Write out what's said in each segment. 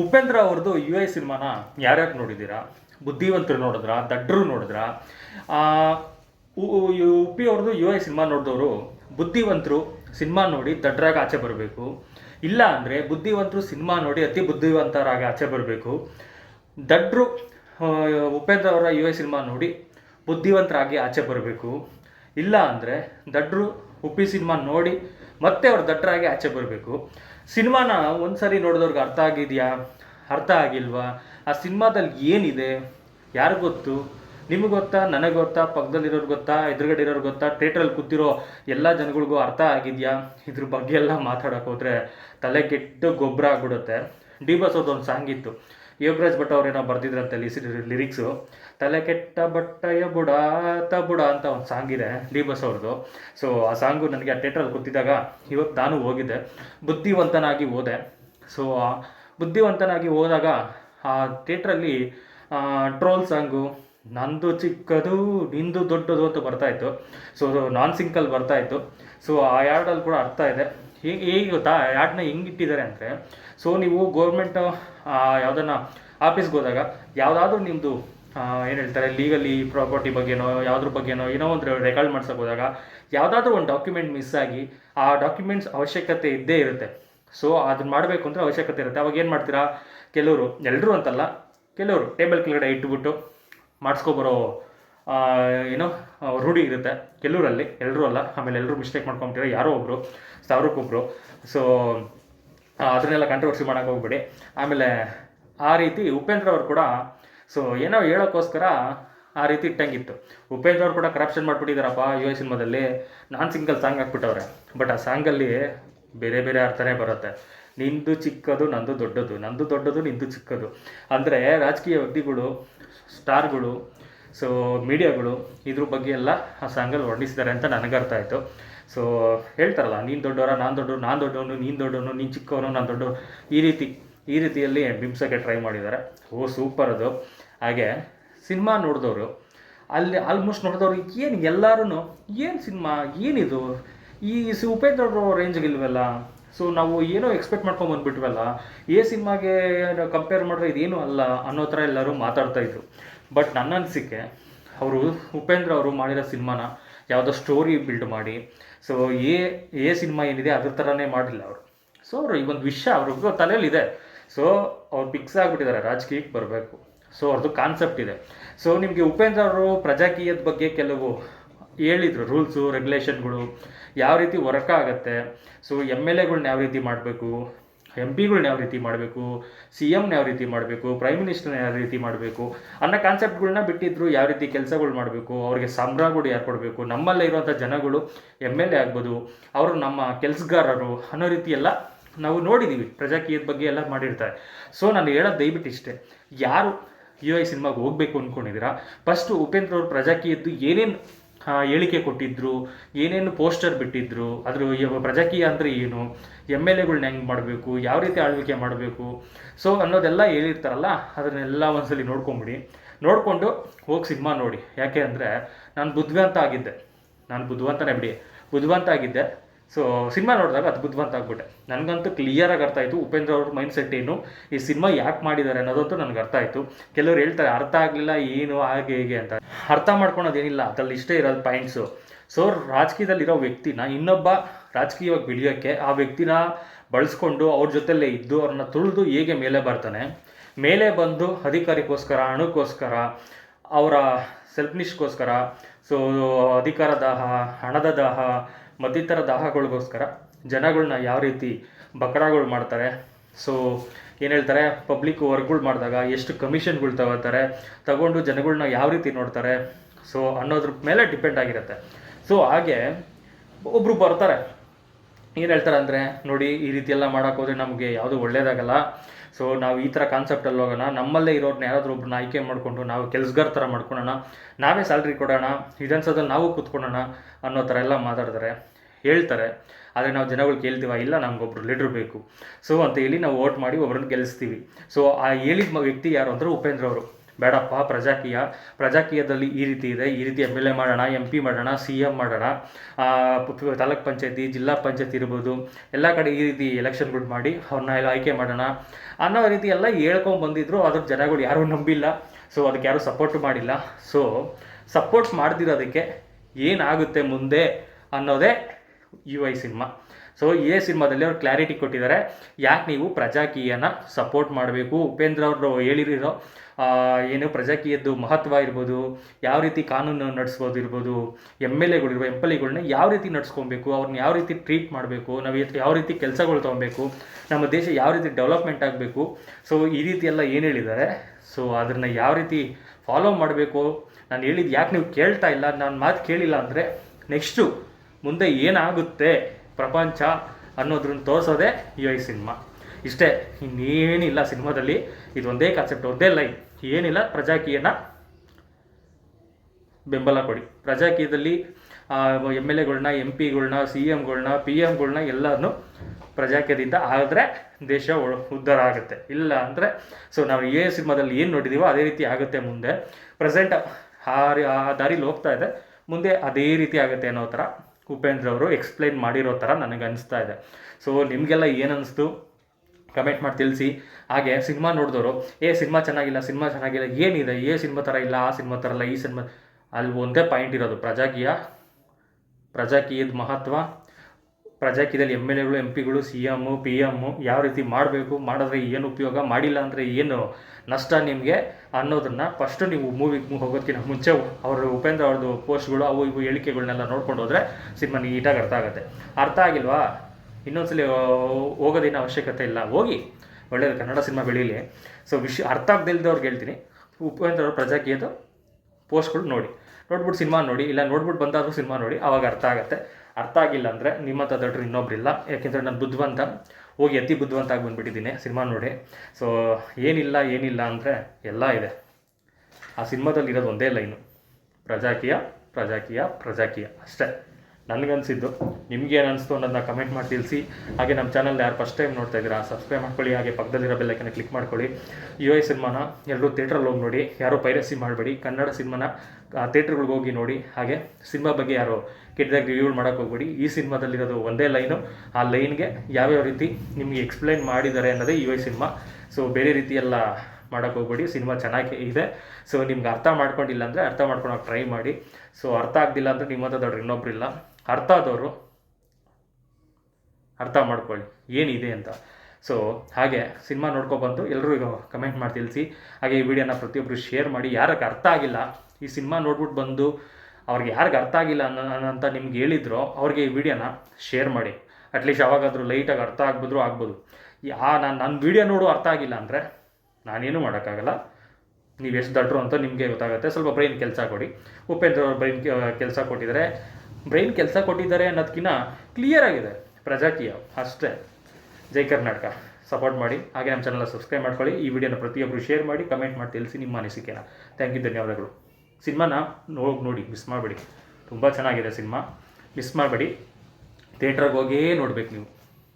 ಉಪೇಂದ್ರ ಅವ್ರದ್ದು U A ಸಿನಿಮಾನ ಯಾರ್ಯಾರು ನೋಡಿದ್ದೀರಾ? ಬುದ್ಧಿವಂತರು ನೋಡಿದ್ರಾ? ದಡ್ರು ನೋಡಿದ್ರಾ? ಉಪ್ಪಿ ಅವ್ರದ್ದು ಯು ಎ ಸಿನಿಮಾ ನೋಡಿದವರು ಬುದ್ಧಿವಂತರು ಸಿನಿಮಾ ನೋಡಿ ದಡ್ರಾಗಿ ಆಚೆ ಬರಬೇಕು. ಇಲ್ಲ ಅಂದರೆ ಬುದ್ಧಿವಂತರು ಸಿನಿಮಾ ನೋಡಿ ಅತಿ ಬುದ್ಧಿವಂತರಾಗಿ ಆಚೆ ಬರಬೇಕು. ದಡ್ರು ಉಪೇಂದ್ರ ಅವರ ಯು ಎ ಸಿನಿಮಾ ನೋಡಿ ಬುದ್ಧಿವಂತರಾಗಿ ಆಚೆ ಬರಬೇಕು. ಇಲ್ಲ ಅಂದರೆ ದಡ್ರು, ಉಪ್ಪಿ ಸಿನಿಮಾ ನೋಡಿ ಮತ್ತೆ ಅವ್ರು ದಡ್ಡರಾಗಿ ಆಚೆ ಬರಬೇಕು. ಸಿನಿಮಾನ ಒಂದ್ಸರಿ ನೋಡಿದವ್ರಿಗೆ ಅರ್ಥ ಆಗಿದೆಯಾ? ಅರ್ಥ ಆಗಿಲ್ವಾ? ಆ ಸಿನಿಮಾದಲ್ಲಿ ಏನಿದೆ? ಯಾರು ಗೊತ್ತು? ನಿಮಗೆ ಗೊತ್ತಾ? ನನಗೆ ಗೊತ್ತಾ? ಪಕ್ಕದಲ್ಲಿರೋರು ಗೊತ್ತಾ? ಎದುರುಗಡೆ ಇರೋರು ಗೊತ್ತಾ? ಥಿಯೇಟ್ರಲ್ಲಿ ಕೂತಿರೋ ಎಲ್ಲ ಜನಗಳಿಗೂ ಅರ್ಥ ಆಗಿದೆಯಾ? ಇದ್ರ ಬಗ್ಗೆ ಎಲ್ಲ ಮಾತಾಡೋಕೆ ಹೋದರೆ ತಲೆ ಕೆಟ್ಟು ಗೊಬ್ಬರ ಆಗ್ಬಿಡುತ್ತೆ. ಡಿ ಬಸ್ ಅವ್ರದ್ದು ಒಂದು ಸಾಂಗ್ ಇತ್ತು. ಯೋಗರಾಜ್ ಭಟ್ ಅವ್ರೇನೋ ಬರ್ದಿದ್ರಂತೆ ಲಿರಿಕ್ಸು. ತಲೆ ಕೆಟ್ಟ ಬಟ್ಟಯ ಬುಡ ತ ಬುಡ ಅಂತ ಒಂದು ಸಾಂಗ್ ಇದೆ ಡಿ ಬಸ್ ಅವ್ರದ್ದು ಸೊ ಆ ಸಾಂಗು ನನಗೆ ಆ ಥಿಯೇಟ್ರಲ್ಲಿ ಕೂತಿದ್ದಾಗ ಇವತ್ತು ನಾನು ಹೋಗಿದ್ದೆ, ಬುದ್ಧಿವಂತನಾಗಿ ಹೋದೆ. ಸೊ ಬುದ್ಧಿವಂತನಾಗಿ ಹೋದಾಗ ಆ ಥಿಯೇಟ್ರಲ್ಲಿ ಟ್ರೋಲ್ ಸಾಂಗು, ನಂದು ಚಿಕ್ಕದು, ನಿಂದು ದೊಡ್ಡದು ಅಂತ ಬರ್ತಾಯಿತ್ತು ಸೊ ನಾನ್ ಸಿಂಕಲ್ಲಿ ಬರ್ತಾಯಿತ್ತು ಸೊ ಆ ಯಾರ್ಡಲ್ಲಿ ಕೂಡ ಅರ್ಥ ಇದೆ. ಹೇಗೆ ಹೇಗೆ ಗೊತ್ತಾ? ಆ್ಯಡ್ನ ಹೆಂಗೆ ಇಟ್ಟಿದ್ದಾರೆ ಅಂದರೆ ಸೊ ನೀವು ಗೌರ್ಮೆಂಟ್ ಯಾವುದನ್ನ ಆಫೀಸ್ಗೆ ಹೋದಾಗ ಯಾವುದಾದ್ರೂ ನಿಮ್ಮದು ಏನು ಹೇಳ್ತಾರೆ ಲೀಗಲಿ ಪ್ರಾಪರ್ಟಿ ಬಗ್ಗೆನೋ, ಯಾವುದ್ರ ಬಗ್ಗೆನೋ ಏನೋ ಒಂದು ರೆಕಾರ್ಡ್ ಮಾಡ್ಸಕ್ಕೆ ಹೋದಾಗ ಯಾವುದಾದ್ರೂ ಒಂದು ಡಾಕ್ಯುಮೆಂಟ್ ಮಿಸ್ ಆಗಿ ಆ ಡಾಕ್ಯುಮೆಂಟ್ಸ್ ಅವಶ್ಯಕತೆ ಇದ್ದೇ ಇರುತ್ತೆ. ಸೊ ಅದನ್ನ ಮಾಡಬೇಕು ಅಂದರೆ ಅವಶ್ಯಕತೆ ಇರುತ್ತೆ. ಅವಾಗ ಏನು ಮಾಡ್ತೀರಾ? ಕೆಲವರು ಎಲ್ಲರೂ ಅಂತಲ್ಲ, ಕೆಲವರು ಟೇಬಲ್ ಕೆಳಗಡೆ ಇಟ್ಬಿಟ್ಟು ಮಾಡಿಸ್ಕೊಬರೋ ಏನೋ ರೂಢಿ ಇರುತ್ತೆ. ಕೆಲವರಲ್ಲಿ ಎಲ್ಲರೂ ಅಲ್ಲ. ಆಮೇಲೆ ಎಲ್ಲರೂ ಮಿಸ್ಟೇಕ್ ಮಾಡ್ಕೊಂಬಿಟ್ಟಿರೋ ಯಾರೋ ಒಬ್ಬರು ಸಾವಿರಕ್ಕೊಬ್ಬರು ಸೊ ಅದನ್ನೆಲ್ಲ ಕಂಟ್ರವರ್ಸಿ ಮಾಡೋಕೆ ಹೋಗ್ಬೇಡಿ. ಆಮೇಲೆ, ಆ ರೀತಿ ಉಪೇಂದ್ರ ಅವರು ಕೂಡ ಸೊ ಏನೋ ಹೇಳೋಕ್ಕೋಸ್ಕರ ಆ ರೀತಿ ಇಟ್ಟಂಗಿತ್ತು. ಉಪೇಂದ್ರ ಅವರು ಕೂಡ ಕರಪ್ಷನ್ ಮಾಡಿಬಿಟ್ಟಿದ್ದಾರಪ್ಪ ಯು ಎ ಸಿನಿಮಾದಲ್ಲಿ ನಾನ್ ಸಿಂಗಲ್ ಸಾಂಗ್ ಹಾಕ್ಬಿಟ್ಟವ್ರೆ. ಬಟ್ ಆ ಸಾಂಗಲ್ಲಿ ಬೇರೆ ಬೇರೆ ಅರ್ಥನೇ ಬರುತ್ತೆ. ನಿಂದು ಚಿಕ್ಕದು, ನಂದು ದೊಡ್ಡದು. ನಂದು ದೊಡ್ಡದು, ನಿಂದು ಚಿಕ್ಕದು. ಅಂದರೆ ರಾಜಕೀಯ ವ್ಯಕ್ತಿಗಳು, ಸ್ಟಾರ್ಗಳು ಸೊ ಮೀಡಿಯಾಗಳು ಇದ್ರ ಬಗ್ಗೆ ಎಲ್ಲ ಆ ಸಾಂಗಲ್ಲಿ ವರ್ಣಿಸಿದ್ದಾರೆ ಅಂತ ನನಗೆ ಅರ್ಥ ಆಯಿತು. ಸೊ ಹೇಳ್ತಾರಲ್ಲ, ನೀನು ದೊಡ್ಡವರ, ನಾನು ದೊಡ್ಡವರು, ನಾನು ದೊಡ್ಡವನು, ನೀನು ದೊಡ್ಡವನು, ನೀನು ಚಿಕ್ಕವನು, ನಾನು ದೊಡ್ಡ ಈ ರೀತಿ, ಈ ರೀತಿಯಲ್ಲಿ ಬಿಂಬಿಸೋಕ್ಕೆ ಟ್ರೈ ಮಾಡಿದ್ದಾರೆ. ಓ, ಸೂಪರ್ ಅದು. ಹಾಗೆ, ಸಿನಿಮಾ ನೋಡಿದವರು, ಅಲ್ಲಿ ಆಲ್ಮೋಸ್ಟ್ ನೋಡಿದವ್ರು ಏನು ಎಲ್ಲರೂ ಏನು ಸಿನಿಮಾ? ಏನಿದು? ಈ ಸಿ ಉಪೇಂದ್ರ ರೇಂಜ್ಗೆ ಇಲ್ವಲ್ಲ ಸೊ ನಾವು ಏನೋ ಎಕ್ಸ್ಪೆಕ್ಟ್ ಮಾಡ್ಕೊಂಡು ಬಂದ್ಬಿಟ್ವಲ್ಲ? ಏ ಸಿನಿಮಾಗೆ ಕಂಪೇರ್ ಮಾಡಿದ್ರೆ ಇದೇನು ಅಲ್ಲ ಅನ್ನೋ ಥರ ಎಲ್ಲರೂ ಮಾತಾಡ್ತಾ ಇದ್ರು. ಬಟ್ ನನ್ನ ಅನಿಸಿಕೆ, ಅವರು ಉಪೇಂದ್ರ ಅವರು ಮಾಡಿರೋ ಸಿನಿಮಾನ ಯಾವುದೋ ಸ್ಟೋರಿ ಬಿಲ್ಡ್ ಮಾಡಿ ಸೊ ಏ ಏ ಸಿನಿಮಾ ಏನಿದೆ ಅದ್ರ ಥರನೇ ಮಾಡಿಲ್ಲ ಅವರು. ಸೊ ಅವರು ಈ ಒಂದು ವಿಷಯ ಅವ್ರಿಗೂ ತಲೆಯಲ್ಲಿದೆ. ಸೊ ಅವ್ರು ಫಿಕ್ಸ್ ಆಗಿಬಿಟ್ಟಿದ್ದಾರೆ, ರಾಜಕೀಯಕ್ಕೆ ಬರಬೇಕು. ಸೊ ಅವ್ರದ್ದು ಕಾನ್ಸೆಪ್ಟ್ ಇದೆ. ಸೊ ನಿಮಗೆ ಉಪೇಂದ್ರ ಅವರು ಪ್ರಜಾಕೀಯದ ಬಗ್ಗೆ ಕೆಲವು ಹೇಳಿದರು ರೂಲ್ಸು ರೆಗ್ಯುಲೇಷನ್ಗಳು ಯಾವ ರೀತಿ ವರ್ಕ್ ಆಗುತ್ತೆ ಸೊ ಎಂ ಎಲ್ ಎಗಳ್ನ ಯಾವ ರೀತಿ ಮಾಡಬೇಕು ಎಂ ಪಿಗಳ್ನ ಯಾವ ರೀತಿ ಮಾಡಬೇಕು ಸಿ ಎಮ್ನ ಯಾವ ರೀತಿ ಮಾಡಬೇಕು ಪ್ರೈಮ್ ಮಿನಿಸ್ಟರ್ನ ಯಾವ ರೀತಿ ಮಾಡಬೇಕು, ಅನ್ನೋ ಕಾನ್ಸೆಪ್ಟ್ಗಳನ್ನ ಬಿಟ್ಟಿದ್ರು ಯಾವ ರೀತಿ ಕೆಲಸಗಳು ಮಾಡಬೇಕು, ಅವ್ರಿಗೆ ಸಂಬಳಗಳು ಯಾರು ಕೊಡಬೇಕು, ನಮ್ಮಲ್ಲೇ ಇರುವಂಥ ಜನಗಳು ಎಂ ಎಲ್ ಎ ಆಗ್ಬೋದು, ಅವರು ನಮ್ಮ ಕೆಲಸಗಾರರು ಅನ್ನೋ ರೀತಿ ಎಲ್ಲ ನಾವು ನೋಡಿದ್ದೀವಿ ಪ್ರಜಾಕೀಯದ ಬಗ್ಗೆ ಎಲ್ಲ ಮಾಡಿರ್ತಾರೆ. ಸೊ ನಾನು ಹೇಳೋದು ದಯವಿಟ್ಟು ಇಷ್ಟೇ, ಯಾರು ಯು ಐ ಸಿನಿಮಾಗೆ ಹೋಗ್ಬೇಕು ಅಂದ್ಕೊಂಡಿದ್ದೀರಾ ಫಸ್ಟು ಉಪೇಂದ್ರ ಅವರು ಪ್ರಜಾಕೀಯದ್ದು ಏನೇನು ಹೇಳಿಕೆ ಕೊಟ್ಟಿದ್ರು, ಏನೇನು ಪೋಸ್ಟರ್ ಬಿಟ್ಟಿದ್ರು, ಅದ್ರ ಪ್ರಜಕೀಯ ಅಂದರೆ ಏನು, ಎಂ ಎಲ್ ಎಗಳ್ನ ಹೆಂಗೆ ಮಾಡಬೇಕು, ಯಾವ ರೀತಿ ಆಳ್ವಿಕೆ ಮಾಡಬೇಕು ಸೊ ಅನ್ನೋದೆಲ್ಲ ಹೇಳಿರ್ತಾರಲ್ಲ, ಅದನ್ನೆಲ್ಲ ಒಂದ್ಸಲಿ ನೋಡ್ಕೊಂಬಿಡಿ. ನೋಡಿಕೊಂಡು ಹೋಗಿ ಸಿನಿಮಾ ನೋಡಿ. ಯಾಕೆ ಅಂದರೆ, ನಾನು ಬುದ್ಧಿವಂತ ಆಗಿದ್ದೆ. ನಾನು ಬುದ್ಧಿವಂತನೇ ಬಿಡಿ. ಬುದ್ಧಿವಂತ ಆಗಿದ್ದೆ. ಸೊ ಸಿನಿಮಾ ನೋಡಿದಾಗ ಅದು ಬುದ್ಧಿವಂತ ಆಗ್ಬಿಟ್ಟೆ. ನನಗಂತೂ ಕ್ಲಿಯರಾಗಿ ಅರ್ಥ ಆಯಿತು. ಉಪೇಂದ್ರ ಅವ್ರ ಮೈಂಡ್ ಸೆಟ್ ಏನು? ಈ ಸಿನಿಮಾ ಯಾಕೆ ಮಾಡಿದ್ದಾರೆ ಅನ್ನೋದಂತೂ ನನಗೆ ಅರ್ಥ ಆಯಿತು. ಕೆಲವರು ಹೇಳ್ತಾರೆ, ಅರ್ಥ ಆಗಲಿಲ್ಲ, ಏನು, ಹಾಗೆ, ಹೇಗೆ ಅಂತ. ಅರ್ಥ ಮಾಡ್ಕೊಳೋದೇನಿಲ್ಲ. ಅದರಲ್ಲಿ ಇಷ್ಟೇ ಇರೋದು ಪಾಯಿಂಟ್ಸು ಸೊ ರಾಜಕೀಯದಲ್ಲಿರೋ ವ್ಯಕ್ತಿನ ಇನ್ನೊಬ್ಬ ರಾಜಕೀಯವಾಗಿ ಬೆಳೆಯೋಕ್ಕೆ ಆ ವ್ಯಕ್ತಿನ ಬಳಸ್ಕೊಂಡು ಅವ್ರ ಜೊತೆಲೇ ಇದ್ದು ಅವ್ರನ್ನ ತುಳಿದು ಹೇಗೆ ಮೇಲೆ ಬರ್ತಾನೆ? ಮೇಲೆ ಬಂದು ಅಧಿಕಾರಿಗೋಸ್ಕರ, ಹಣಕ್ಕೋಸ್ಕರ, ಅವರ ಸೆಲ್ಫ್ನಿಷ್ಗೋಸ್ಕರ ಸೊ ಅಧಿಕಾರ ದಾಹ ಹಣದ ದಾಹ ಮತ್ತಿತರ ದಾಹಗಳಿಗೋಸ್ಕರ ಜನಗಳನ್ನ ಯಾವ ರೀತಿ ಬಕರಾಗಳು ಮಾಡ್ತಾರೆ? ಸೊ ಏನು ಹೇಳ್ತಾರೆ? ಪಬ್ಲಿಕ್ ವರ್ಕ್ಗಳು ಮಾಡಿದಾಗ ಎಷ್ಟು ಕಮಿಷನ್ಗಳು ತಗೋತಾರೆ? ತಗೊಂಡು ಜನಗಳನ್ನ ಯಾವ ರೀತಿ ನೋಡ್ತಾರೆ? ಸೊ ಅನ್ನೋದ್ರ ಮೇಲೆ ಡಿಪೆಂಡ್ ಆಗಿರುತ್ತೆ. ಸೊ ಹಾಗೆ ಒಬ್ಬರು ಬರ್ತಾರೆ. ಏನು ಹೇಳ್ತಾರೆ ಅಂದರೆ, ನೋಡಿ, ಈ ರೀತಿ ಎಲ್ಲ ಮಾಡೋಕೆ ಹೋದರೆ ನಮಗೆ ಯಾವುದು ಒಳ್ಳೇದಾಗಲ್ಲ. ಸೊ ನಾವು ಈ ಥರ ಕಾನ್ಸೆಪ್ಟಲ್ಲಿ ಹೋಗೋಣ. ನಮ್ಮಲ್ಲೇ ಇರೋರನ್ನ ಯಾರಾದರೂ ಒಬ್ರನ್ನ ಆಯ್ಕೆ ಮಾಡಿಕೊಂಡು ನಾವು ಕೆಲಸಗಾರ ಥರ ಮಾಡ್ಕೊಳೋಣ. ನಾವೇ ಸ್ಯಾಲ್ರಿ ಕೊಡೋಣ. ವಿಧಾನಸೌಧದಲ್ಲಿ ನಾವು ಕೂತ್ಕೊಳ್ಳೋಣ ಅನ್ನೋ ಥರ ಎಲ್ಲ ಮಾತಾಡ್ತಾರೆ. ಹೇಳ್ತಾರೆ, ಆದರೆ ನಾವು ಜನಗಳು ಕೇಳ್ತೀವ, ಇಲ್ಲ, ನಮಗೊಬ್ರು ಲೀಡ್ರ್ ಬೇಕು. ಸೊ ಅಂತ ಹೇಳಿ ನಾವು ವೋಟ್ ಮಾಡಿ ಒಬ್ಬರನ್ನು ಗೆಲ್ಲಿಸ್ತೀವಿ. ಸೊ ಆ ಹೇಳಿದ ವ್ಯಕ್ತಿ ಯಾರು ಅಂದರೆ ಉಪೇಂದ್ರ ಅವರು. ಬೇಡಪ್ಪ, ಪ್ರಜಾಕೀಯ, ಪ್ರಜಾಕೀಯದಲ್ಲಿ ಈ ರೀತಿ ಇದೆ, ಈ ರೀತಿ ಎಂ ಎಲ್ ಎ ಮಾಡೋಣ, ಎಂ ಪಿ ಮಾಡೋಣ, ಸಿ ಎಂ ಮಾಡೋಣ ತಾಲೂಕ್ ಪಂಚಾಯತಿ, ಜಿಲ್ಲಾ ಪಂಚಾಯತಿ ಇರ್ಬೋದು, ಎಲ್ಲ ಕಡೆ ಈ ರೀತಿ ಎಲೆಕ್ಷನ್ಗಳು ಮಾಡಿ ಅವ್ರನ್ನ ಎಲ್ಲ ಆಯ್ಕೆ ಮಾಡೋಣ. ಅನ್ನೋ ರೀತಿ ಎಲ್ಲ ಹೇಳ್ಕೊಂಡು ಬಂದಿದ್ರು ಅದ್ರ ಜನಗಳು ಯಾರೂ ನಂಬಿಲ್ಲ. ಸೊ ಅದಕ್ಕೆ ಯಾರೂ ಸಪೋರ್ಟ್ ಮಾಡಿಲ್ಲ. ಸೊ ಸಪೋರ್ಟ್ ಮಾಡ್ದಿರೋದಕ್ಕೆ ಏನಾಗುತ್ತೆ ಮುಂದೆ ಅನ್ನೋದೇ U I cinema so A ಸಿನಿಮಾದಲ್ಲಿ ಅವ್ರು ಕ್ಲಾರಿಟಿ ಕೊಟ್ಟಿದ್ದಾರೆ. ಯಾಕೆ ನೀವು ಪ್ರಜಾಕೀಯನ ಸಪೋರ್ಟ್ ಮಾಡಬೇಕು? ಉಪೇಂದ್ರ ಅವರು ಹೇಳಿರೋ ಏನು ಪ್ರಜಾಕೀಯದ್ದು ಮಹತ್ವ ಇರ್ಬೋದು, ಯಾವ ರೀತಿ ಕಾನೂನು ನಡೆಸ್ಬೋದು ಇರ್ಬೋದು, ಎಂ ಎಲ್ ಎಗಳಿರ್ಬೋದು ಎಂ ಎಲ್ ಎಗಳನ್ನ ಯಾವ ರೀತಿ ನಡ್ಸ್ಕೊಬೇಕು ಅವ್ರನ್ನ ಯಾವ ರೀತಿ ಟ್ರೀಟ್ ಮಾಡಬೇಕು, ನಾವು ಯಾವ ರೀತಿ ಕೆಲಸಗಳು ತೊಗೊಬೇಕು, ನಮ್ಮ ದೇಶ ಯಾವ ರೀತಿ ಡೆವಲಪ್ಮೆಂಟ್ ಆಗಬೇಕು ಸೊ ಈ ರೀತಿ ಎಲ್ಲ ಏನು ಹೇಳಿದ್ದಾರೆ? ಸೊ ಅದನ್ನು ಯಾವ ರೀತಿ ಫಾಲೋ ಮಾಡಬೇಕು? ನಾನು ಹೇಳಿದ್ದು ಯಾಕೆ ನೀವು ಕೇಳ್ತಾ ಇಲ್ಲ, ನಾನು ಮಾತು ಕೇಳಿಲ್ಲ ಅಂದರೆ ನೆಕ್ಸ್ಟು ಮುಂದೆ ಏನಾಗುತ್ತೆ ಪ್ರಪಂಚ ಅನ್ನೋದ್ರನ್ನ ತೋರಿಸೋದೇ ಈ ಐ ಸಿನಿಮಾ. ಇಷ್ಟೇ, ಇನ್ನೇನಿಲ್ಲ ಸಿನಿಮಾದಲ್ಲಿ, ಇದೊಂದೇ ಕಾನ್ಸೆಪ್ಟ್ ಒಂದೇ ಲೈನ್ ಏನಿಲ್ಲ, ಪ್ರಜಾಕೀಯನ ಬೆಂಬಲ ಕೊಡಿ. ಪ್ರಜಾಕೀಯದಲ್ಲಿ ಎಂ ಎಲ್ ಎಗಳ್ನ ಎಂ ಪಿಗಳ್ನ ಸಿ ಎಮ್ಗಳ್ನ ಪಿ ಎಮ್ಗಳ್ನ ಎಲ್ಲರನ್ನು ಪ್ರಜಾಕೀಯದಿಂದ ಆದರೆ ದೇಶ ಉದ್ಧಾರ ಆಗುತ್ತೆ. ಇಲ್ಲ ಅಂದರೆ ಸೊ ನಾವು ಏ ಸಿನಿಮಾದಲ್ಲಿ ಏನು ನೋಡಿದ್ದೀವೋ ಅದೇ ರೀತಿ ಆಗುತ್ತೆ ಮುಂದೆ. ಪ್ರೆಸೆಂಟ್ ಆ ಆ ದಾರಿಲಿ ಹೋಗ್ತಾ ಇದೆ. ಮುಂದೆ ಅದೇ ರೀತಿ ಆಗುತ್ತೆ ಅನ್ನೋ ಥರ. ಉಪೇಂದ್ರ ಅವರು ಎಕ್ಸ್ಪ್ಲೈನ್ ಮಾಡಿರೋ ಥರ ನನಗೆ ಅನಿಸ್ತಾ ಇದೆ. ಸೊ ನಿಮಗೆಲ್ಲ ಏನು ಅನಿಸ್ತು? ಕಮೆಂಟ್ ಮಾಡಿ ತಿಳಿಸಿ. ಹಾಗೆ, ಸಿನಿಮಾ ನೋಡಿದವರು, ಏ, ಸಿನಿಮಾ ಚೆನ್ನಾಗಿಲ್ಲ ಸಿನಿಮಾ ಚೆನ್ನಾಗಿಲ್ಲ, ಏನಿದೆ? ಏ ಸಿನಿಮಾ ಥರ ಇಲ್ಲ, ಆ ಸಿನಿಮಾ ಥರ ಇಲ್ಲ, ಈ ಸಿನಿಮಾ ಅಲ್ಲಿ ಒಂದೇ ಪಾಯಿಂಟ್ ಇರೋದು, ಪ್ರಜಾಕೀಯ. ಪ್ರಜಾಕೀಯದ ಮಹತ್ವ. ಪ್ರಜಾಕೀಯದಲ್ಲಿ ಎಂ ಎಲ್ ಎಗಳು, ಎಂ ಪಿಗಳು, ಸಿ ಎಮ್ಮು ಪಿ ಎಮ್ಮು ಯಾವ ರೀತಿ ಮಾಡಬೇಕು, ಮಾಡಿದ್ರೆ ಏನು ಉಪಯೋಗ, ಮಾಡಿಲ್ಲ ಅಂದರೆ ಏನು ನಷ್ಟ ನಿಮಗೆ ಅನ್ನೋದನ್ನು ಫಸ್ಟು ನೀವು ಮೂವಿಗೆ ಹೋಗೋದಕ್ಕಿಂತ ಮುಂಚೆ ಅವರ ಉಪೇಂದ್ರ ಅವ್ರದ್ದು ಪೋಸ್ಟ್ಗಳು ಅವು ಇವು ಹೇಳಿಕೆಗಳನ್ನೆಲ್ಲ ನೋಡ್ಕೊಂಡು ಹೋದರೆ ಸಿನಿಮಾ ನೀಟಾಗಿ ಅರ್ಥ ಆಗುತ್ತೆ. ಅರ್ಥ ಆಗಿಲ್ವಾ? ಇನ್ನೊಂದ್ಸಲಿ ಹೋಗೋದೇನು ಅವಶ್ಯಕತೆ ಇಲ್ಲ. ಹೋಗಿ. ಒಳ್ಳೆಯದು ಕನ್ನಡ ಸಿನಿಮಾ ಬೆಳೀಲಿ. ಸೊ ವಿಷಯ ಅರ್ಥ ಆಗದಿಲ್ದವ್ರಿಗೆ ಹೇಳ್ತೀನಿ. ಉಪೇಂದ್ರ ಅವ್ರ ಪ್ರಜಾಕೀಯದ ಪೋಸ್ಟ್ಗಳು ನೋಡಿ. ನೋಡ್ಬಿಟ್ಟು ಸಿನಿಮಾ ನೋಡಿ, ಇಲ್ಲ ನೋಡ್ಬಿಟ್ಟು ಬಂದಾದರೂ ಸಿನಿಮಾ ನೋಡಿ ಆವಾಗ ಅರ್ಥ ಆಗುತ್ತೆ. ಅರ್ಥ ಆಗಿಲ್ಲ ಅಂದರೆ ನಿಮ್ಮಂಥ ದೊಡ್ಡರು ಇನ್ನೊಬ್ರಿಲ್ಲ. ಯಾಕೆಂದರೆ ನಾನು ಬುದ್ಧಿವಂತ. ಹೋಗಿ ಅತಿ ಬುದ್ಧಿವಂತ ಆಗಿ ಬಂದ್ಬಿಟ್ಟಿದ್ದೀನಿ ಸಿನಿಮಾ ನೋಡಿ. ಸೊ ಏನಿಲ್ಲ ಏನಿಲ್ಲ ಅಂದರೆ ಎಲ್ಲ ಇದೆ. ಆ ಸಿನಿಮಾದಲ್ಲಿ ಇರೋದು ಒಂದೇ ಲೈನು. ಪ್ರಜಾಕೀಯ ಪ್ರಜಾಕೀಯ ಪ್ರಜಾಕೀಯ. ಅಷ್ಟೇ. ನನಗನ್ಸಿದ್ದು. ನಿಮ್ಗೆ ಏನು ಅನಿಸ್ತು ಅನ್ನೋದನ್ನ ಕಮೆಂಟ್ ಮಾಡಿ ತಿಳಿಸಿ. ಹಾಗೆ ನಮ್ಮ ಚಾನಲ್ ಯಾರು ಫಸ್ಟ್ ಟೈಮ್ ನೋಡ್ತಾ ಇದ್ದೀರಾ ಸಬ್ಸ್ಕ್ರೈಬ್ ಮಾಡ್ಕೊಳ್ಳಿ. ಹಾಗೆ ಪಕ್ಕದಲ್ಲಿರೋ ಬೆಲ್ಲೈಕನ್ನ ಕ್ಲಿಕ್ ಮಾಡ್ಕೊಳ್ಳಿ. ಯು ಐ ಸಿನಿಮಾನ ಎಲ್ಲರೂ ಥಿಯೇಟ್ರಲ್ಲಿ ಹೋಗಿ ನೋಡಿ. ಯಾರೂ ಪೈರಸಿ ಮಾಡಬೇಡಿ. ಕನ್ನಡ ಸಿನಿಮಾನ ಥಿಯೇಟ್ರ್ಗಳಿಗೆ ಹೋಗಿ ನೋಡಿ. ಹಾಗೆ ಸಿನಿಮಾ ಬಗ್ಗೆ ಯಾರು ಕೆಟ್ಟದಾಗಿ ರಿವ್ಯೂ ಮಾಡೋಕ್ಕೆ ಹೋಗ್ಬೇಡಿ. ಈ ಸಿನಿಮಾದಲ್ಲಿರೋದು ಒಂದೇ ಲೈನು. ಆ ಲೈನ್ಗೆ ಯಾವ್ಯಾವ ರೀತಿ ನಿಮಗೆ ಎಕ್ಸ್ಪ್ಲೈನ್ ಮಾಡಿದ್ದಾರೆ ಅನ್ನೋದೇ ಐ ಸಿನಿಮಾ. ಸೊ ಬೇರೆ ರೀತಿ ಎಲ್ಲ ಮಾಡೋಕ್ಕೆ ಹೋಗ್ಬೇಡಿ. ಸಿನಿಮಾ ಚೆನ್ನಾಗಿ ಇದೆ. ಸೊ ನಿಮ್ಗೆ ಅರ್ಥ ಮಾಡ್ಕೊಂಡಿಲ್ಲ ಅಂದರೆ ಅರ್ಥ ಮಾಡ್ಕೊಳಕ್ಕೆ ಟ್ರೈ ಮಾಡಿ. ಸೊ ಅರ್ಥ ಆಗ್ದಿಲ್ಲ ಅಂದರೆ ನಿಮ್ಮ ದೊಡ್ಡ ಇನ್ನೊಬ್ರಿಲ್ಲ ಅರ್ಥ ಆದವರು ಅರ್ಥ ಮಾಡ್ಕೊಳ್ಳಿ. ಏನಿದೆ ಅಂತ. ಸೊ ಹಾಗೆ ಸಿನಿಮಾ ನೋಡ್ಕೊಬಂದು ಎಲ್ಲರೂ ಈಗ ಕಮೆಂಟ್ ಮಾಡಿ ತಿಳಿಸಿ ಹಾಗೆ ಈ ವಿಡಿಯೋನ ಪ್ರತಿಯೊಬ್ಬರು ಶೇರ್ ಮಾಡಿ. ಯಾರಕ್ಕೆ ಅರ್ಥ ಆಗಿಲ್ಲ, ಈ ಸಿನಿಮಾ ನೋಡ್ಬಿಟ್ಟು ಬಂದು ಅವ್ರಿಗೆ ಯಾರಿಗೆ ಅರ್ಥ ಆಗಿಲ್ಲ ಅನ್ನೋ ಅಂತ ನಿಮ್ಗೆ ಹೇಳಿದ್ರೋ ಅವ್ರಿಗೆ ಈ ವಿಡಿಯೋನ ಶೇರ್ ಮಾಡಿ. ಅಟ್ಲೀಸ್ಟ್ ಯಾವಾಗಾದರೂ ಲೈಟಾಗಿ ಅರ್ಥ ಆಗ್ಬಿದ್ರು ಆಗ್ಬೋದು. ಯಾ ನಾನು ನನ್ನ ವಿಡಿಯೋ ನೋಡು ಅರ್ಥ ಆಗಿಲ್ಲ ಅಂದರೆ ನಾನೇನು ಮಾಡೋಕ್ಕಾಗಲ್ಲ. ನೀವು ಎಷ್ಟು ದಡ್ರು ಅಂತ ನಿಮಗೆ ಗೊತ್ತಾಗುತ್ತೆ. ಸ್ವಲ್ಪ ಬ್ರೈನ್ ಕೆಲಸ ಕೊಡಿ. ಉಪೇಂದ್ರ ಅವ್ರ ಬ್ರೈನ್ ಕೆಲಸ ಕೊಟ್ಟಿದ್ದಾರೆ ಬ್ರೈನ್ ಕೆಲಸ ಕೊಟ್ಟಿದ್ದಾರೆ ಅನ್ನೋದಕ್ಕಿಂತ ಕ್ಲಿಯರ್ ಆಗಿದೆ. ಪ್ರಜಾಕೀಯ ಅಷ್ಟೇ. ಜೈ ಕರ್ನಾಟಕ. ಸಪೋರ್ಟ್ ಮಾಡಿ. ಹಾಗೆ ನಮ್ಮ ಚಾನಲ್ ಸಬ್ಸ್ಕ್ರೈಬ್ ಮಾಡ್ಕೊಳ್ಳಿ. ಈ ವಿಡಿಯೋನ ಪ್ರತಿಯೊಬ್ಬರು ಶೇರ್ ಮಾಡಿ ಕಮೆಂಟ್ ಮಾಡಿ, ತಿಳಿಸಿ ನಿಮ್ಮ ಅನಿಸಿಕೆನ. ಥ್ಯಾಂಕ್ ಯು ಧನ್ಯವಾದಗಳು. ಸಿನಿಮಾನ ಹೋಗಿ ನೋಡಿ ಮಿಸ್ ಮಾಡಬೇಡಿ. ತುಂಬ ಚೆನ್ನಾಗಿದೆ ಸಿನಿಮಾ. ಮಿಸ್ ಮಾಡಬೇಡಿ. ಥಿಯೇಟ್ರಿಗೆ ಹೋಗೇ ನೋಡ್ಬೇಕು ನೀವು.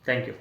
Thank you